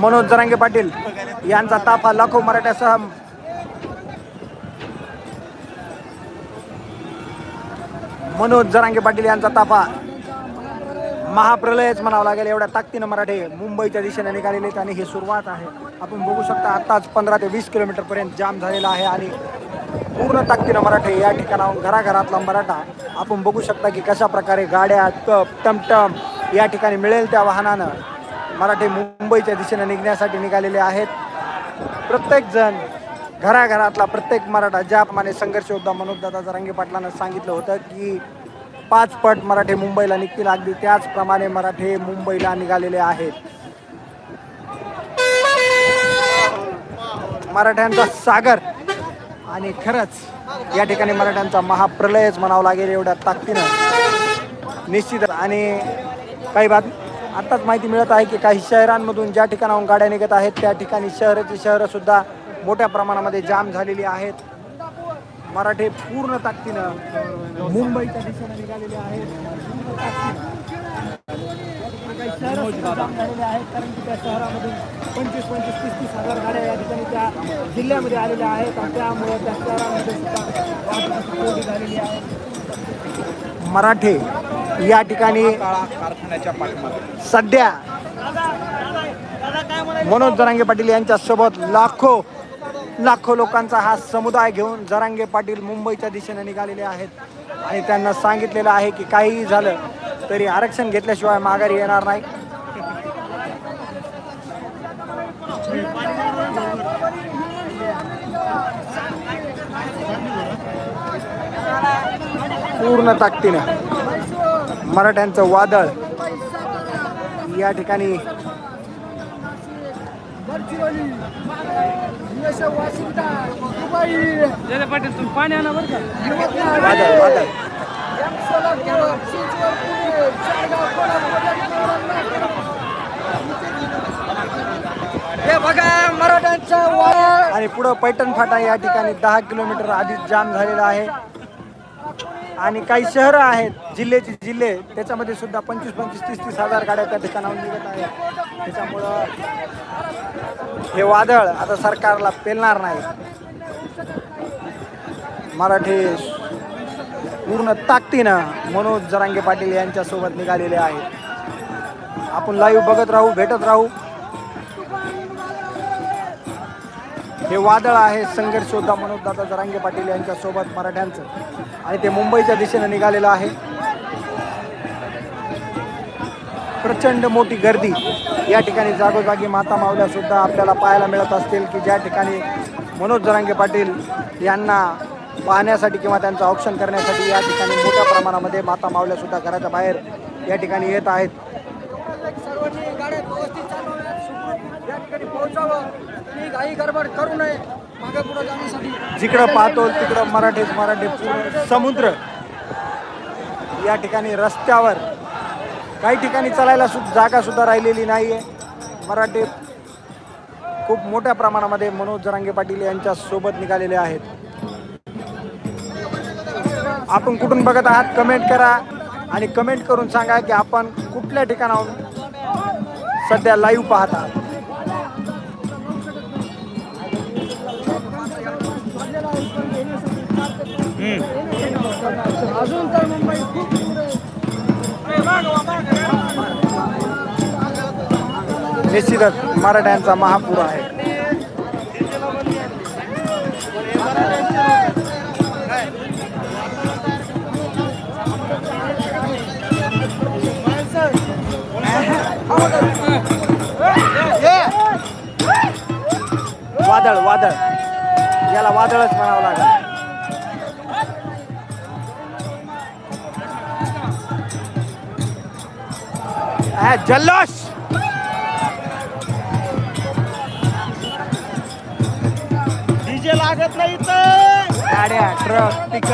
मनोज जरांगे पाटील यांचा ताफा लाखो मराठ्यासह. मनोज जरांगे पाटील यांचा ताफा. महाप्रलयच म्हणावं लागेल एवढ्या ताकदीनं मराठे मुंबईच्या दिशेने निघालेले आहेत आणि ही सुरुवात आहे. आपण बघू शकता आत्ताच पंधरा ते वीस किलोमीटर पर्यंत जाम झालेला आहे आणि पूर्ण ताकदीनं मराठे या ठिकाणाहून घराघरातला मराठा. आपण बघू शकता की कशा प्रकारे गाड्या कप टमटम या ठिकाणी मिळेल त्या वाहनानं. मराठे मुंबईच्या दिशेने निघण्यासाठी निघालेले आहेत. प्रत्येक जण घराघरातला प्रत्येक मराठा ज्याप्रमाणे संघर्ष योद्धा मनोजदादा जरांगे पाटलानं सांगितलं होतं की पाच पट मराठे मुंबईला निघतील. अगदी त्याचप्रमाणे मराठे मुंबईला निघालेले आहेत. मराठ्यांचा सागर आणि खरंच या ठिकाणी मराठ्यांचा महाप्रलयच म्हणावं लागेल एवढ्या ताकदीनं. निश्चित आणि काही बात आत्ताच माहिती मिळत आहे की काही शहरांमधून ज्या ठिकाणाहून गाड्या निघत आहेत त्या ठिकाणी शहराची शहरंसुद्धा मोठ्या प्रमाणामध्ये जाम झालेली आहेत. मराठे पूर्ण ताकदीनं मुंबईच्या दिशेने निघालेले आहेत. आहेत कारण की त्या शहरामधून पंचवीस पंचवीस तीस तीस हजार गाड्या या ठिकाणी त्या जिल्ह्यामध्ये आलेल्या आहेत आणि त्यामुळे त्या शहरामध्ये सुद्धा झालेली आहे. मराठे या ठिकाणी सध्या मनोज जरांगे पाटील यांच्यासोबत लाखो लाखो लोकांचा हा समुदाय घेऊन जरांगे पाटील मुंबईच्या दिशेने निघालेले आहेत. आणि त्यांना सांगितलेलं आहे की काहीही झालं तरी आरक्षण घेतल्याशिवाय माघारी येणार नाही. पूर्ण ताकदीनं. मराठ्यांचं वादळ या ठिकाणी पाटील तुम्ही पाणी आणा बरं का? वादळ वादळ. हे बघा मराठ्यांचा आणि पुढं पैठण फाटा या ठिकाणी दहा किलोमीटर आधीच जाम झालेला आहे. आणि काही शहरं आहेत जिल्ह्याचे जिल्हे त्याच्यामध्ये सुद्धा पंचवीस पंचवीस तीस तीस हजार गाड्या त्या ठिकाणावर निघत आहेत. त्याच्यामुळं हे वादळ आता सरकारला पेलणार नाही. मराठी पूर्ण ताकदीनं मनोज जरांगे पाटील यांच्यासोबत निघालेले आहेत. आपण लाईव्ह बघत राहू भेटत राहू. हे वादळ आहे संघर्ष मनोजदादा जरांगे पाटील यांच्यासोबत मराठ्यांचं. आणि ते मुंबईच्या दिशेने निघालेलं आहे. प्रचंड मोठी गर्दी. या ठिकाणी जागोजागी माता मावल्या सुद्धा आपल्याला पाहायला मिळत असतील की ज्या ठिकाणी मनोज जरांगे पाटील यांना पाहण्यासाठी किंवा त्यांचं ऑप्शन करण्यासाठी या ठिकाणी मोठ्या प्रमाणामध्ये माता मावल्या सुद्धा घराच्या बाहेर या ठिकाणी येत आहेत. या ठिकाणी पोहोचावं. ही घाई गडबड करू नये. मागे पुढे जाण्यासाठी. जिकडं पाहतो तिकडं मराठीच मराठी पूर्ण समुद्र. या ठिकाणी रस्त्यावर. काही ठिकाणी चालायला सु जागा सुद्धा राहिलेली नाही आहे मराठी खूप मोठ्या प्रमाणामध्ये मनोज जरांगे पाटील यांच्या सोबत निघालेले आहेत. आपण कुठून बघत आहात कमेंट करा आणि कमेंट करून सांगा की आपण कुठल्या ठिकाणाहून सध्या लाईव्ह पाहत आहात. अजून तर मुंबई खूप निश्चितच मराठ्यांचा महापूर आहे. वादळ वादळ. याला वादळच म्हणावं लागेल. जल्लोष। डीजे लागत नाही तर गाड्या ट्रक पिकअप